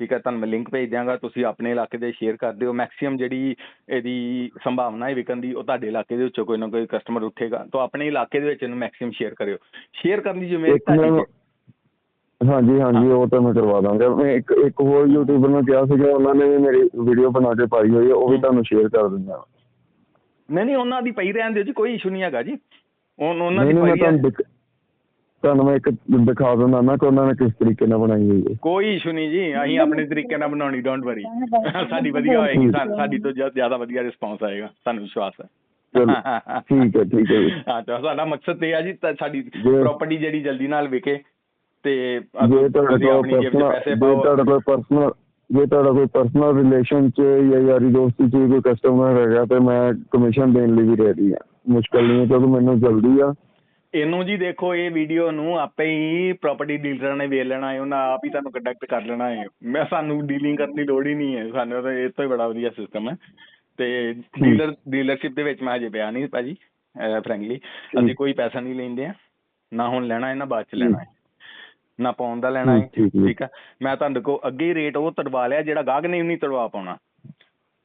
ਠੀਕ ਹੈ ਤੁਹਾਨੂੰ ਮੈਂ ਲਿੰਕ ਭੇਜ ਦਿਆਂਗਾ ਤੁਸੀਂ ਆਪਣੇ ਇਲਾਕੇ ਦੇ ਸ਼ੇਅਰ ਕਰ ਦਿਓ ਮੈਕਸਿਮਮ ਜਿਹੜੀ ਇਹਦੀ ਸੰਭਾਵਨਾ ਹੈ ਵਿਕਣ ਦੀ ਉਹ ਤੁਹਾਡੇ ਇਲਾਕੇ ਦੇ ਵਿੱਚੋਂ ਕੋਈ ਨਾ ਕੋਈ ਕਸਟਮਰ ਉੱਠੇਗਾ ਤਾਂ ਆਪਣੇ ਇਲਾਕੇ ਦੇ ਵਿੱਚ ਇਹਨੂੰ ਮੈਕਸਿਮਮ ਸ਼ੇਅਰ ਕਰਿਓ ਸ਼ੇਅਰ ਕਰਨ ਦੀ ਜ਼ਿੰਮੇਵਾਰੀ ਤੁਹਾਡੀ ਹਾਂਜੀ ਹਾਂਜੀ ਉਹ ਤਾਂ ਮੈਂ ਕਰਵਾ ਦਾਂਗਾ। ਮੈਂ ਇੱਕ ਇੱਕ ਹੋਰ ਯੂਟਿਊਬਰ ਨੂੰ ਕਿਹਾ ਸੀਗਾ ਉਹਨਾਂ ਨੇ ਵੀ ਮੇਰੀ ਵੀਡੀਓ ਬਣਾ ਕੇ ਪਾਈ ਹੋਈ ਹੈ ਉਹ ਵੀ। ਤੁਹਾਨੂੰ ਸ਼ੇਅਰ ਕਰ ਦਿੰਦਾ ਨਹੀਂ ਨਹੀਂ ਉਹਨਾਂ ਦੀ ਪਈ ਰਹਿਣ ਦਿਓ ਜੀ ਕੋਈ ਇਸ਼ੂ ਨਹੀਂ ਹੈਗਾ ਜੀ। ਉਹ- ਉਹਨਾਂ ਦੀ ਨਹੀਂ ਮੈਂ ਪਈ ਹੈ। ਤੁਹਾਨੂੰ ਦਿਖ- ਤੁਹਾਨੂੰ ਮੈਂ ਇੱਕ ਦਿਖਾ ਦਿੰਦਾ ਨਾ ਕਿ ਉਹਨਾਂ ਨੇ ਕਿਸ ਤਰੀਕੇ ਨਾਲ ਬਣਾਈ ਹੋਈ ਹੈ। ਕੋਈ ਇਸ਼ੂ ਨਹੀਂ ਜੀ ਅਸੀਂ ਆਪਣੇ ਤਰੀਕੇ ਨਾਲ ਬਣਾਉਣੀ ਡੋਂਟ ਵਰੀ ਸਾਡੀ ਵਧੀਆ ਹੋਏਗੀ ਸਾ- ਸਾਡੀ ਤੋਂ ਜ਼ਿਆ- ਜ਼ਿਆਦਾ ਵਧੀਆ ਰਿਸਪੌਂਸ ਆਏਗਾ ਸਾਨੂੰ ਵਿਸ਼ਵਾਸ ਹੈ। ਚਲੋ ਠੀਕ ਹੈ ਠੀਕ ਹੈ ਜੀ। ਹਾਂ ਤਾਂ ਸਾਡਾ ਮਕਸਦ ਤੇ ਹੈ ਜੀ ਤਾਂ ਸਾਡੀ ਜੇ- ਪ੍ਰਾਪਰਟੀ ਜਿਹੜੀ ਜਲਦੀ ਨਾਲ ਵਿਕੇ ਤੇ ਜੇ ਤੁਹਾਡੇ ਤੁਸੀਂ ਕੋਲ ਆਪਣੀ ਜੇਬ 'ਚ ਪਰਸਨਲ ਪੈਸੇ ਜੇ ਪਾਓ ਤੁਹਾਡਾ ਕੋਈ ਪਰਸਨਲ ਜੇ ਤੁਹਾਡਾ ਕੋਈ ਪਰਸਨਲ ਰਿਲੇਸ਼ਨ ਚ ਜਾਂ ਯਾਰੀ ਦੋਸਤੀ ਚ ਕੋਈ ਕਸਟਮਰ ਹੈਗਾ ਤੇ ਮੈਂ ਕਮਿਸ਼ਨ ਦੇਣ ਲਈ ਵੀ ਰੈਡੀ ਆ ਮੁਸ਼ਕਲ ਨਹੀਂ ਹੈ ਕਿਉਂਕਿ ਮੈਨੂੰ ਜਲਦੀ ਆ। ਇਹਨੂੰ ਜੀ ਦੇਖੋ ਇਹ ਵੀਡੀਓ ਨੂੰ ਆਪੇ ਹੀ ਪ੍ਰਾਪਰਟੀ ਡੀਲਰਾਂ ਨੇ ਵੇਚ ਲੈਣਾ ਹੈ। ਉਹਨਾਂ ਆਪ ਹੀ ਤੁਹਾਨੂੰ ਕੰਟੈਕਟ ਕਰ ਲੈਣਾ ਹੈ। ਮੈਂ ਸਾਨੂੰ ਡੀਲਿੰਗ ਕਰਨ ਦੀ ਲੋੜ ਹੀ ਨਹੀਂ ਹੈ। ਸਾਨੂੰ ਤਾਂ ਇਹ ਤੋਂ ਹੀ ਬੜਾ ਵਧੀਆ ਸਿਸਟਮ ਹੈ। ਤੇ ਡੀਲਰ ਡੀਲਰਸ਼ਿਪ ਦੇ ਵਿੱਚ ਮੈਂ ਹਜੇ ਪਿਆ ਨਹੀਂ ਭਾਜੀ ਫ੍ਰੈਂਕਲੀ ਅਸੀਂ ਕੋਈ ਪੈਸਾ ਨਹੀਂ ਲੈਂਦੇ ਆ। ਨਾ ਹੁਣ ਲੈਣਾ ਹੈ ਨਾ ਬਾਅਦ ਚ ਲੈਣਾ ਹੈ। ਨਾ ਪਾਉਣ ਦਾ ਲੈਣਾ ਹੈ ਠੀਕ, ਹੈ ਮੈਂ ਤੁਹਾਡੇ ਕੋ ਅੱਗੇ ਰੇਟ ਉਹ ਤੜਵਾ ਲਿਆ ਜਿਹੜਾ ਗਾਹਕ ਨੇ ਨਹੀਂ ਤੜਵਾ ਪਾਉਣਾ।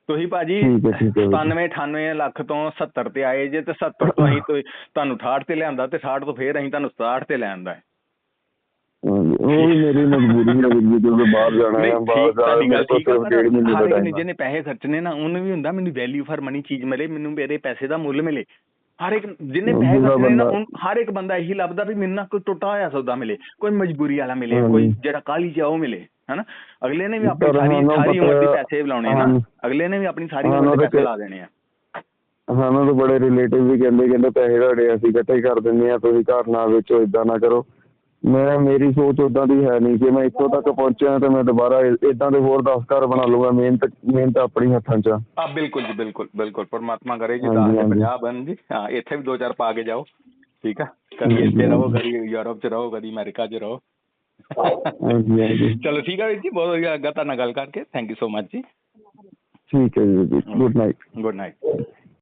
ਤੁਸੀਂ ਭਾਜੀ ਠੀਕ ਹੈ, ਠੀਕ ਹੈ। 97 98 ਲੱਖ ਤੋਂ 70 ਤੇ ਆਏ ਜੇ ਤੇ 70 ਤੋਂ ਅਸੀਂ ਤੁਹਾਨੂੰ 68 ਤੇ ਲਿਆਂਦਾ ਤੇ 60 ਤੋਂ ਫੇਰ ਅਸੀਂ ਤੁਹਾਨੂੰ 67 ਤੇ ਲਿਆਂਦਾ ਉਹ ਵੀ ਮੇਰੀ ਮਜਬੂਰੀ ਹੈ ਕਿਉਂਕਿ ਬਾਹਰ ਜਾਣਾ ਹੈ ਬਾਹਰ ਜਾਣਾ ਠੀਕ ਹੈ ਡੇਢ ਮਹੀਨੇ ਦਾ ਟਾਈਮ ਜਿਹਨੇ ਪੈਸੇ ਖਰਚਣੇ ਨਾ ਉਹਨੂੰ ਵੀ ਹੁੰਦਾ ਮੈਨੂੰ ਵੈਲਿਊ ਫਾਰ ਮਨੀ ਚੀਜ਼ ਮਿਲੇ ਮੈਨੂੰ ਮੇਰੇ ਪੈਸੇ ਦਾ ਮੁੱਲ ਮਿਲੇ। ਹਰ ਇੱਕ ਉਹ ਪੈਸੇ ਦੂਜਾ ਖਰਚਣੇ ਨਾ ਉਹਨ- ਹਰ ਇੱਕ ਬੰਦਾ ਇਹੀ ਲੱਭਦਾ ਵੀ ਮੈਨੂੰ ਨਾ ਕੋਈ ਟੁੱਟਾ ਹੋਇਆ ਸੌਦਾ ਮਿਲੇ ਕੋਈ ਮਜਬੂਰੀ ਵਾਲਾ ਮਿਲੇ ਹਾਂਜੀ। ਕੋਈ ਜਿਹੜਾ ਕਾਲੀ ਜਿਹਾ ਉਹ ਮਿਲੇ ਹਨਾ ਅਗਲੇ ਨੇ ਵੀ ਆਪਣੀ ਪਰ ਸਾਰੀ ਸਾਨੂੰ ਸਾਰੀ ਉਮਰ ਦੇ ਪਤਾ- ਪੈਸੇ ਲਾਉਣੇ ਨਾ। ਅਗਲੇ ਨੇ ਵੀ ਆਪਣੀ ਸਾਰੀ ਹਾਂ, ਉਮਰ ਦੇ ਪੈਸੇ ਤੇ- ਲਾ ਦੇਣੇ ਆ ਸਾਨੂੰ ਤਾਂ ਬੜੇ ਰਿਲੇਟਿਵ ਵੀ ਕਹਿੰਦੇ ਕਹਿੰਦੇ ਪੈਸੇ ਤੁਹਾਡੇ ਅਸੀਂ ਇਕੱਠੇ ਕਰ ਦਿੰਦੇ ਆ ਤੁਸੀਂ ਘਰ ਨਾ ਵੇਚੋ ਇਦਾਂ ਨਾ ਕਰੋ ਮੈਂ ਮੇਰੀ ਸੋਚ ਉਦਾਂ ਦੀ ਹੈ ਨਹੀਂ ਕਿ ਮੈਂ ਇੱਥੋਂ ਤੱਕ ਪਹੁੰਚਿਆ ਤੇ ਮੈਂ ਦੁਬਾਰਾ ਇਦਾਂ ਦੇ ਹੋਰ 10 ਘਰ ਬਣਾ ਲੂੰਗਾ ਮਿਹਨਤ ਮਿਹਨਤ ਆਪਣੀ ਹੱਥਾਂ 'ਚ। ਆ। ਆ ਬਿਲਕੁਲ ਜੀ ਬਿਲਕੁਲ ਬਿਲਕੁਲ। ਪਰਮਾਤਮਾ ਕਰੇ ਜੀ ਤੇ। 50 ਬਣ ਜੀ। ਹਾਂ ਇੱਥੇ ਵੀ ਦੋ ਚਾਰ ਪਾ ਕੇ ਜਾਓ ਠੀਕ ਆ? ਕਦੀ ਇੱਥੇ ਰਹੋ। ਕਦੀ ਯੂਰਪ 'ਚ ਰਹੋ ਕਦੀ ਅਮਰੀਕਾ 'ਚ ਰਹੋ। ਚਲੋ ਠੀਕ ਹੈ ਵੀਰ ਜੀ ਬਹੁਤ ਵਧੀਆ ਤੁਹਾਡੇ ਨਾਲ ਗੱਲ ਕਰਕੇ। ਥੈਂਕ ਯੂ ਸੋ ਮਚ ਜੀ। ਠੀਕ ਹੈ ਜੀ ਗੁੱਡ ਨਾਈਟ ਗੁੱਡ ਨਾਈਟ